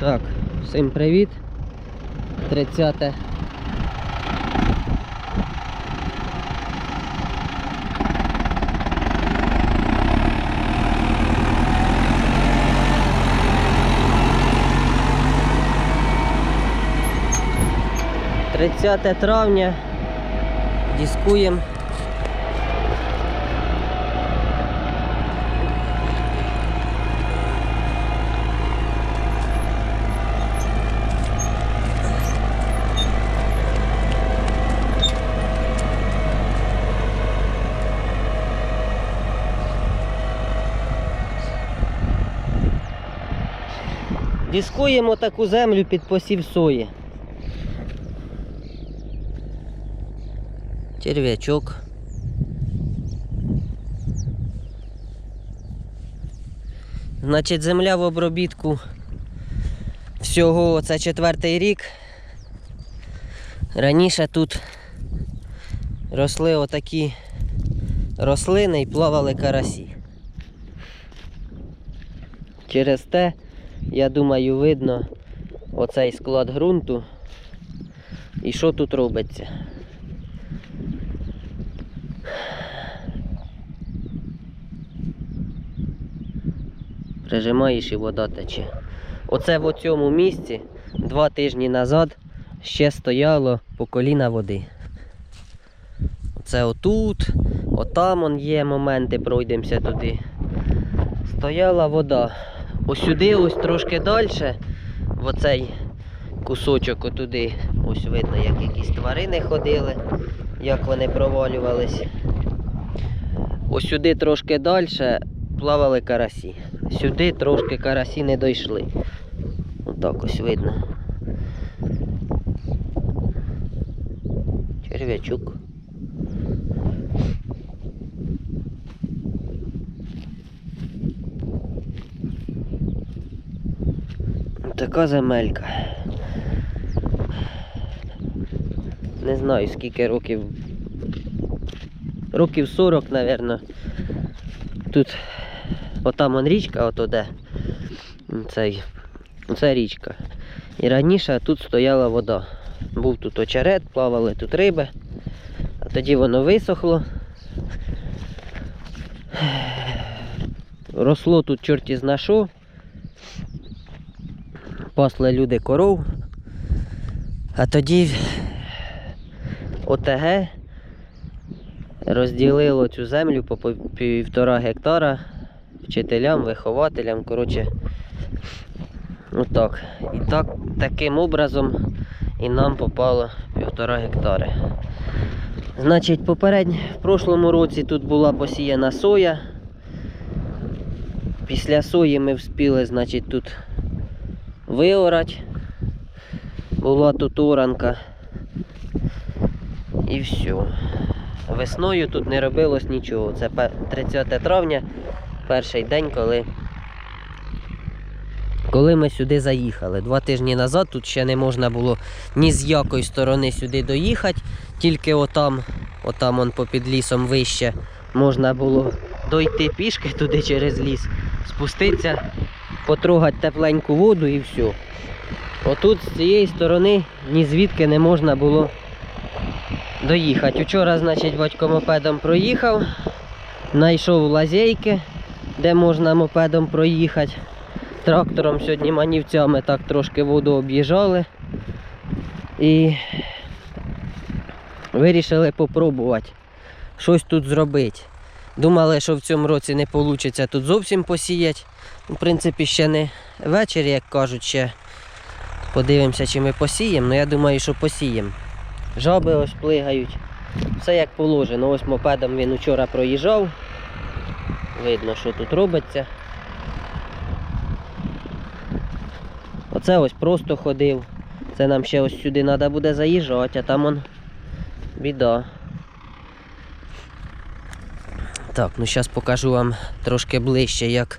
Так, всім привіт. 30 30 травня. Дискуємо. Дискуємо таку землю під посів сої. Черв'ячок. Значить, земля в обробітку всього це четвертий рік. Раніше тут росли отакі рослини і плавали карасі. Через те, я думаю, видно оцей склад ґрунту і що тут робиться. Прижимаєш і вода тече. Оце в цьому місці два тижні назад ще стояло по коліна води. Оце отут, отам є моменти, пройдемося туди. Стояла вода. Ось сюди, ось трошки далі, в оцей кусочок отуди, ось видно, як якісь тварини ходили, як вони провалювались. Ось сюди трошки далі плавали карасі. Сюди трошки карасі не дійшли. Отак ось видно. Черв'ячок. Така земелька. Не знаю скільки років. Років 40, мабуть. Тут отам он річка, ото де. Цей, це річка. І раніше тут стояла вода. Був тут очерет, плавали тут риби. А тоді воно висохло. Росло тут чорті зна що. Пасли люди коров. А тоді ОТГ розділило цю землю по півтора гектара вчителям, вихователям. Коротше, отак. І так, таким образом і нам попало півтора гектари. Значить, попередньо в прошлому році тут була посіяна соя. Після сої ми вспіли, значить, тут виорати. Була тут оранка. І все. Весною тут не робилось нічого. Це 30 травня, перший день, коли, коли ми сюди заїхали. Два тижні назад тут ще не можна було ні з якої сторони сюди доїхати, тільки отам, отам он попід лісом вище можна було дойти пішки туди через ліс, спуститися, потрогати тепленьку воду і все. Отут з цієї сторони ні звідки не можна було доїхати. Вчора, значить, батько мопедом проїхав, знайшов лазейки, де можна мопедом проїхати. Трактором сьогодні манівцями так трошки воду об'їжджали. І вирішили попробувати щось тут зробити. Думали, що в цьому році не вийде тут зовсім посіяти. В принципі, ще не ввечері, як кажуть, ще подивимося, чи ми посіємо. Ну я думаю, що посіємо. Жаби ось плигають. Все як положено. Ось мопедом він вчора проїжджав. Видно, що тут робиться. Оце ось просто ходив. Це нам ще ось сюди треба буде заїжджати, а там он біда. Так, ну зараз покажу вам трошки ближче, як.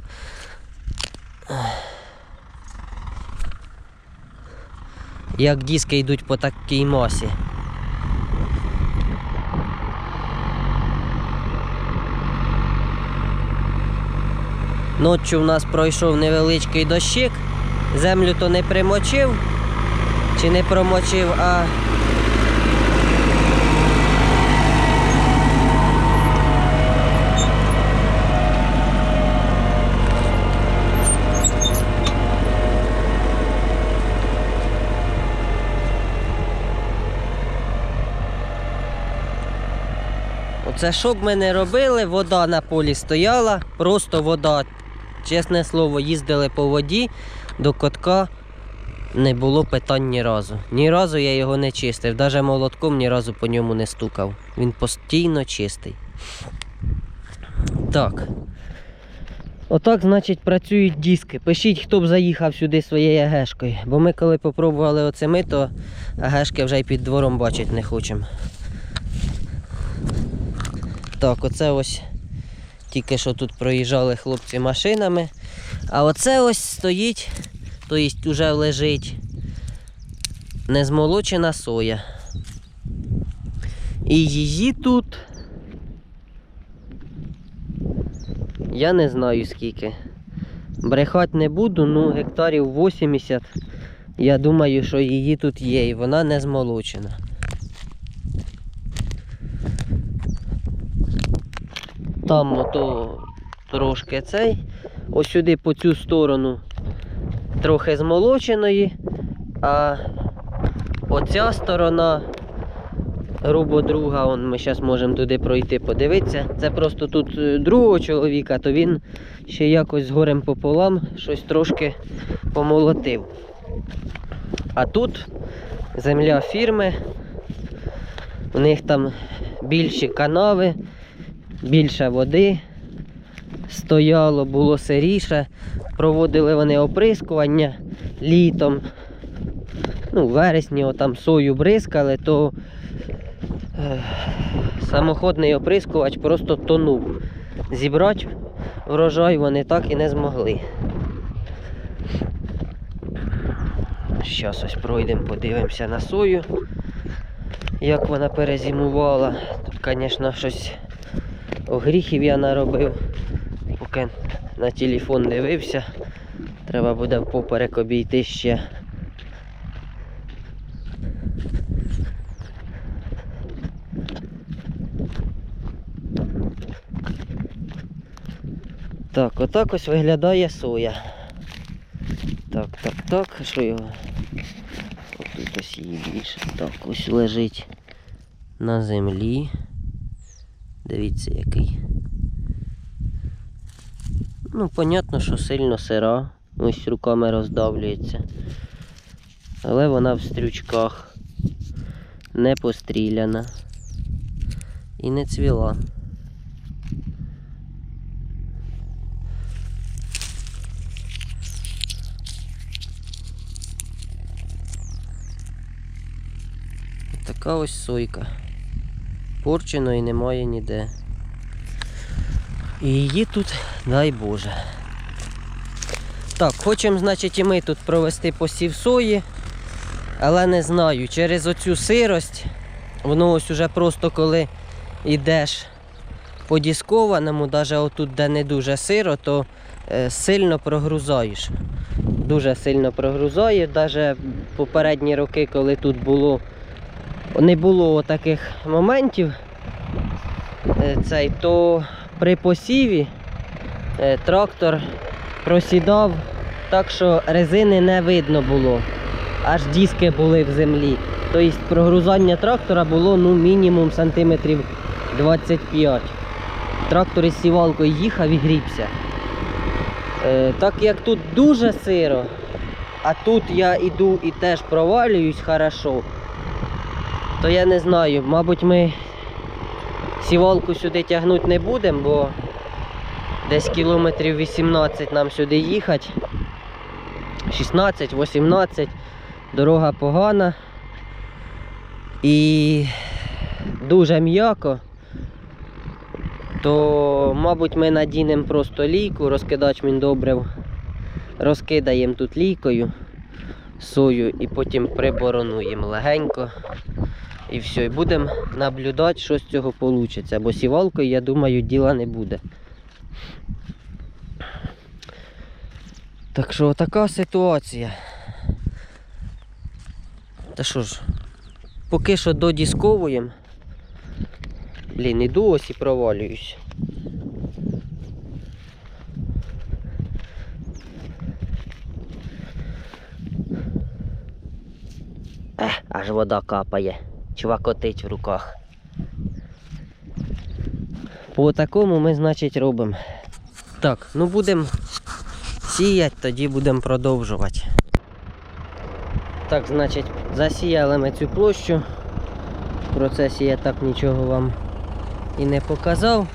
Як диски йдуть по такій масі. Ночі в нас пройшов невеличкий дощик, землю то не примочив, чи не промочив, а Оце що б ми не робили, вода на полі стояла, просто вода. Чесне слово, їздили по воді, до котка не було питань ні разу. Ні разу я його не чистив, навіть молотком ні разу по ньому не стукав. Він постійно чистий. Так. Отак, значить, працюють диски. Пишіть, хто б заїхав сюди своєю агешкою. Бо ми коли попробували оце ми, то агешки вже й під двором бачити не хочемо. Так, оце ось тільки що тут проїжджали хлопці машинами. А оце ось стоїть, тобто вже лежить незмолочена соя. І її тут. Я не знаю скільки. Брехати не буду, ну гектарів 80. Я думаю, що її тут є і вона не змолочена. Там ото трошки цей. Ось сюди по цю сторону трохи змолоченої, а оця сторона, грубо друга, он ми зараз можемо туди пройти, подивитися. Це просто тут е, другого чоловіка, то він ще якось з горем пополам щось трошки помолотив. А тут земля фірми, у них там більші канави, більше води стояло, було сиріше. Проводили вони оприскування літом. Ну, в вересні отам сою бризкали, то е, самоходний оприскувач просто тонув. Зібрати врожай вони так і не змогли. Зараз ось пройдемо, подивимося на сою, як вона перезимувала. Тут, звісно, щось огріхів я наробив, поки на телефон дивився. Треба буде впоперек обійти ще. Так, отак ось виглядає соя. Так, так, так, що його? Отут ось її більше. Так, ось лежить на землі. Дивіться який. Ну, понятно, що сильно сира. Ось руками роздавлюється. Але вона в стрючках. Не постріляна. І не цвіла. Така ось сойка. Порченої немає ніде. І її тут, дай Боже. Так, хочемо, значить, і ми тут провести посів сої, але не знаю, через оцю сирость, воно ось уже просто коли йдеш по дискованому, навіть отут, де не дуже сиро, то е, сильно прогрузаєш. Дуже сильно прогрузає. Навіть попередні роки, коли тут було, не було таких моментів, е, цей, то при посіві е, трактор просідав так, що резини не видно було. Аж диски були в землі. Тобто прогрузання трактора було ну, мінімум сантиметрів 25. Трактор із сівалкою їхав і грібся. Е, так як тут дуже сиро, а тут я йду і теж провалююсь хорошо, то я не знаю, мабуть, ми сівалку сюди тягнути не будемо, бо десь кілометрів 18 нам сюди їхати. 16-18, дорога погана і дуже м'яко, то, мабуть, ми надінемо просто лійку, розкидач міндобрив, розкидаємо тут лійкою сою і потім приборонуємо легенько. І все, і будемо наблюдати, що з цього вийде. Бо сівалкою, я думаю, діла не буде. Так що така ситуація. Та що ж, поки що додісковуємо. Блін, іду ось і провалююсь. Ех, аж вода капає. Чвакотить в руках. По такому ми, значить, робимо. Так, ну будемо сіяти, тоді будемо продовжувати. Так, значить, засіяли ми цю площу. В процесі я так нічого вам і не показав.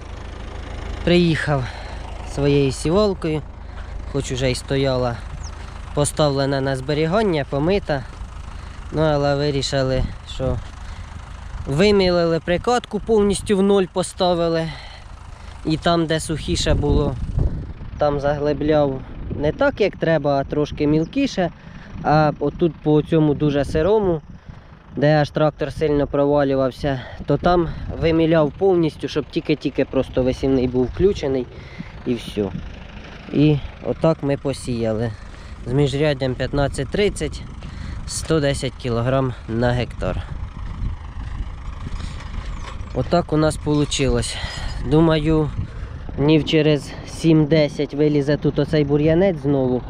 Приїхав своєю сівалкою, хоч уже й стояла поставлена на зберігання, помита. Ну, але вирішили, що вимілили прикатку, повністю в ноль поставили. І там, де сухіше було, там заглибляв не так, як треба, а трошки мілкіше. А отут по цьому дуже сирому, де аж трактор сильно провалювався, то там виміляв повністю, щоб тільки-тільки просто висівний був включений і все. І отак ми посіяли. З міжряддям 15-30, 110 кг на гектар. Отак у нас вийшло. Думаю, днів через 7-10 вилізе тут оцей бур'янець знову.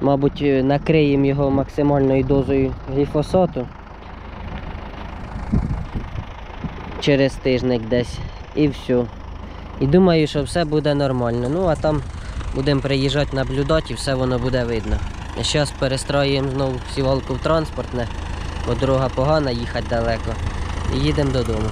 Мабуть, е, накриємо його максимальною дозою гліфосату. Через тижник десь і все. І думаю, що все буде нормально. Ну а там будемо приїжджати наблюдати і все воно буде видно. Зараз перестроюємо знову сівалку в транспортне, бо дорога погана, їхати далеко. І їдемо додому.